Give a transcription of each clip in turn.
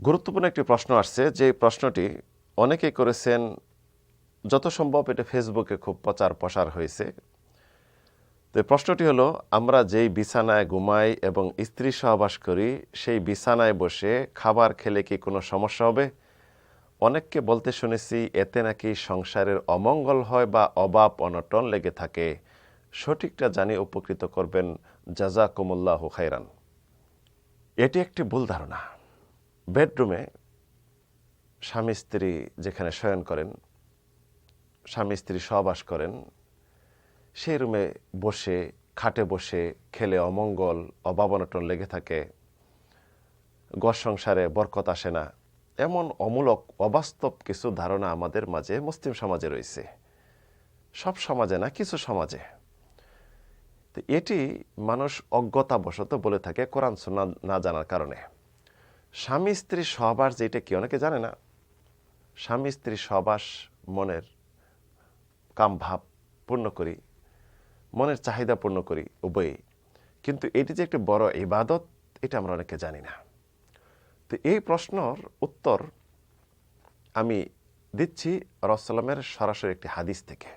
গুরুত্বপূর্ণ একটি প্রশ্ন আসছে যে প্রশ্নটি অনেকে করেছেন, যত সম্ভব এটা ফেসবুকে খুব প্রচার প্রসার হয়েছে। তো প্রশ্নটি হলো, আমরা যেই বিছানায় ঘুমাই এবং স্ত্রী সহবাস করি, সেই বিছানায় বসে খাবার খেলে কি কোনো সমস্যা হবে? অনেককে বলতে শুনেছি, এতে নাকি সংসারের অমঙ্গল হয় বা অভাব অনটন লেগে থাকে। সঠিকটা জানি উপকৃত করবেন। জাজাকুমুল্লাহ খাইরান এটি একটি ভুল ধারণা। বেডরুমে স্বামী, স্ত্রী যেখানে শয়ন করেন, স্বামী, স্ত্রী সহবাস করেন, সেই রুমে বসে, খাটে বসে খেলে অমঙ্গল অভাব অনটন লেগে থাকে গড় সংসারে বরকত আসে না। এমন অমূলক, অবাস্তব কিছু ধারণা আমাদের মাঝে মুসলিম সমাজে রয়েছে। সব সমাজে না, কিছু সমাজে। এটি মানুষ অজ্ঞতাবশত বলে থাকে কোরআন না জানার কারণে। স্বামী স্ত্রী সহবাস যেটা কি? অনেকে জানে না? স্বামী স্ত্রী সহবাস মনের কাম ভাব পূর্ণ করি, মনের চাহিদা পূর্ণ করি উভয়ই। কিন্তু এটি যে একটি বড় ইবাদত, এটা আমরা অনেকে জানি না। তো এই প্রশ্নর উত্তর আমি দিচ্ছি রসালামের সরাসরি একটি হাদিস থেকে।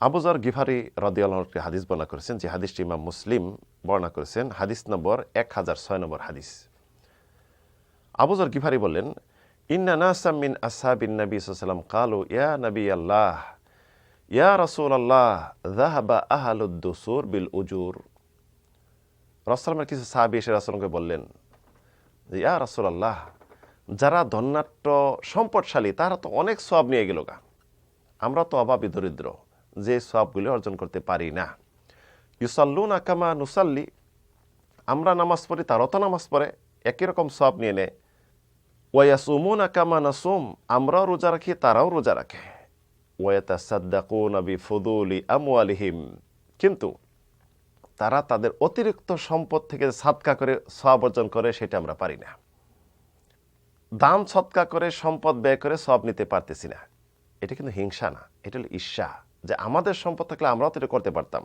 আবুজার গিফারি রদিয়াল্লাহ একটি হাদিস বর্ণনা করেছেন, যে হাদিসটি ইমাম মুসলিম বর্ণনা করেছেন, হাদিস নম্বর এক হাজার ছয় নম্বর হাদিস। আবুজার গিফারি বললেন, ইন্না নাসাম মিন আসহাবিন নবী সাল্লাম কালু, ইয়া নবী আল্লাহ ইয়া রসুল আল্লাহ জাহাবা আহালুদ্দুসুর বিল উজুর। রসলামের কিছু সাহাবি এসে রসলামকে বললেন, যে ইয়া রসুল আল্লাহ যারা ধন্যাট্য সম্পদশালী তারা তো অনেক সব নিয়ে গেল গা। আমরা তো অভাবী, দরিদ্র, যে সবগুলি অর্জন করতে পারি না। ইউসাল্লুন আকামা নুসাল্লি, আমরা নামাজ পড়ি, তারও তো নামাজ পড়ে, একই রকম সব নিয়ে নেয়। ওয়াসুমুন আকামা নাসুম আমরাও রোজা রাখি তারাও রোজা রাখে ওয়াতা সাদ্দাকুন ফদুলি কিন্তু তারা তাদের অতিরিক্ত সম্পদ থেকে সাদকা করে সব অর্জন করে, সেটা আমরা পারি না। দান সৎকা করে, সম্পদ ব্যয় করে সব নিতে পারতেছি না। এটা কিন্তু হিংসা না, এটা হলো ঈর্ষা যে আমাদের সম্পদ থাকলে আমরাও তো এটা করতে পারতাম।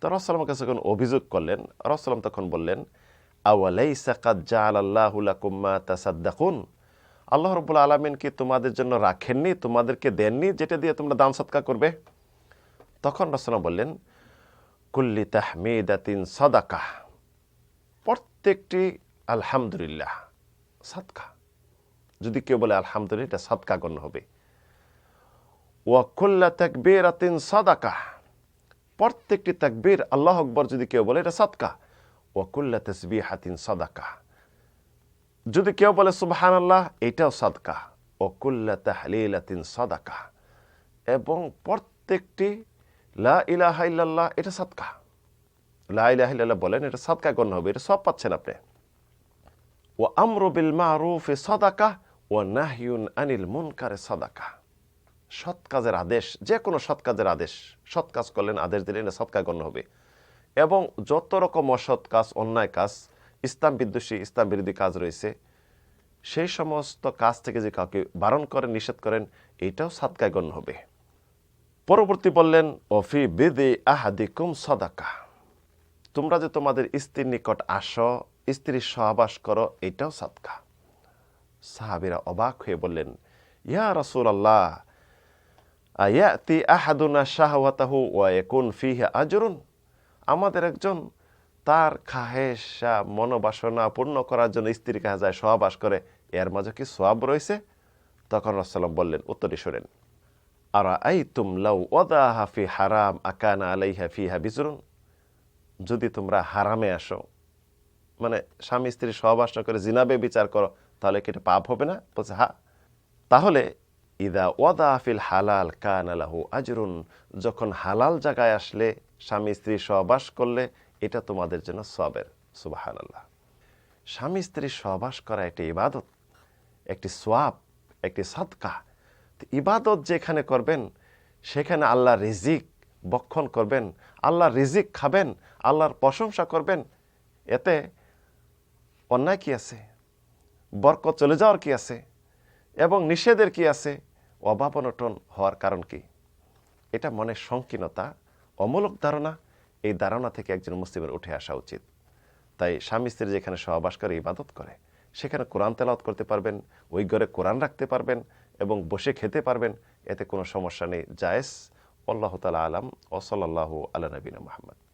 তো রসলামের কাছে যখন অভিযোগ করলেন রসলাম তখন বললেন তাসাদ্দাকুন? আল্লাহ রব্বুল আলমিন কি তোমাদের জন্য রাখেননি? তোমাদেরকে দেননি যেটা দিয়ে তোমরা দান সৎকা করবে? তখন রসনা বললেন, কুল্লি তাহমিদাতিন সদাকা। প্রত্যেকটি আলহামদুলিল্লাহ সৎকা যদি কেউ বলে আলহামদুলিল্লাহ, এটা সৎকা গণ্য হবে। ওয়াকুল্লা তাকবীর আতিন সদাকা। প্রত্যেকটি তাকবীর আল্লাহ আকবর যদি কেউ বলে, এটা সৎকা ওয়াকুল্লা তসবি হাতিন সদাকা যদি কেউ বলে সুবাহান আল্লাহ এটাও সাদকা। অকুল্লা তাহলিলাতিন সাদাকা এবং প্রত্যেকটি, লা ইলাহা ইল্লাল্লাহ এটা সাদকা। লা ইলাহা ইল্লাল্লাহ বলেন, এটা সাদকা গণ্য হবে, এটা সব পাচ্ছেন আপনি। ও আমরু বিল মারুফ সাদাকা ও নাহিউন আনিল মুনকারে সাদাকা সৎ কাজের আদেশ যে কোনো সৎ কাজের আদেশ, সৎ কাজ করলেন, আদেশ দিলেন, এটা সৎকা গণ্য হবে। এবং যত রকম অসৎ কাজ, অন্যায় কাজ, ইসলাম বিদ্বেষী, ইসলাম বিরোধী কাজ রয়েছে, সেই সমস্ত কাজ থেকে যে কাউকে বারণ করেন, নিষেধ করেন, এটাও সাদকায় গণ্য হবে। পরবর্তী বললেন, অফি বেদে আহাদিকুম সদাকা। তোমরা যে তোমাদের স্ত্রীর নিকট আসো, স্ত্রীর সহবাস করো, এটাও সাদকা সাহাবিরা অবাক হয়ে বললেন, ইয়া রসুল আল্লাহ আয়াতি আহাদুনা শাহওয়াতাহু ওয়া ইয়াকুন ফিহা আজরুন? আমাদের একজন তার খাহেসা মনোবাসনা পূর্ণ করার জন্য স্ত্রীর কাছে যায়, সহবাস করে। এর মাঝে কি সোয়াব রয়েছে? তখন রসাল্লাম বললেন উত্তরে শোনেন। আর আই তুম লাউ ওদা হাফি হারাম আকানা আলাই হাফি হাবিজরুন যদি তোমরা হারামে আসো মানে স্বামী স্ত্রী সহবাস না করে জিনাবে বিচার করো, তাহলে কি এটা পাপ হবে না? বলছে, হা। তাহলে ইদা ওয়াদা আফিল হালাল কান আলাহু আজরুন যখন হালাল জায়গায় আসলে স্বামী স্ত্রী সহবাস করলে এটা তোমাদের জন্য সবের সুবাহান আল্লাহ স্বামী স্ত্রী সহবাস করা একটি ইবাদত, একটি সোয়াব, একটি সৎকা ইবাদত যেখানে করবেন, সেখানে আল্লাহ রিজিক বক্ষণ করবেন আল্লাহ রিজিক খাবেন, আল্লাহর প্রশংসা করবেন। এতে অন্যায় কি আছে? বরকত চলে যাওয়ার কি আছে? এবং নিষেধের কি আছে? অভাব অনটন হওয়ার কারণ কি? এটা মনের সংকীর্ণতা, অমূলক ধারণা, এই ধারণা থেকে একজন মুসলিমের উঠে আসা উচিত। তাই স্বামী স্ত্রী যেখানে সহবাস করে, ইবাদত করে, সেখানে কোরআন তেলাওয়াত করতে পারবেন, ওই ঘরে কোরআন রাখতে পারবেন এবং বসে খেতে পারবেন, এতে কোনো সমস্যা নেই। জায়েজ, আল্লাহ তালা আলাম ওসলাল্লাহু আলা নবীনা মোহাম্মদ।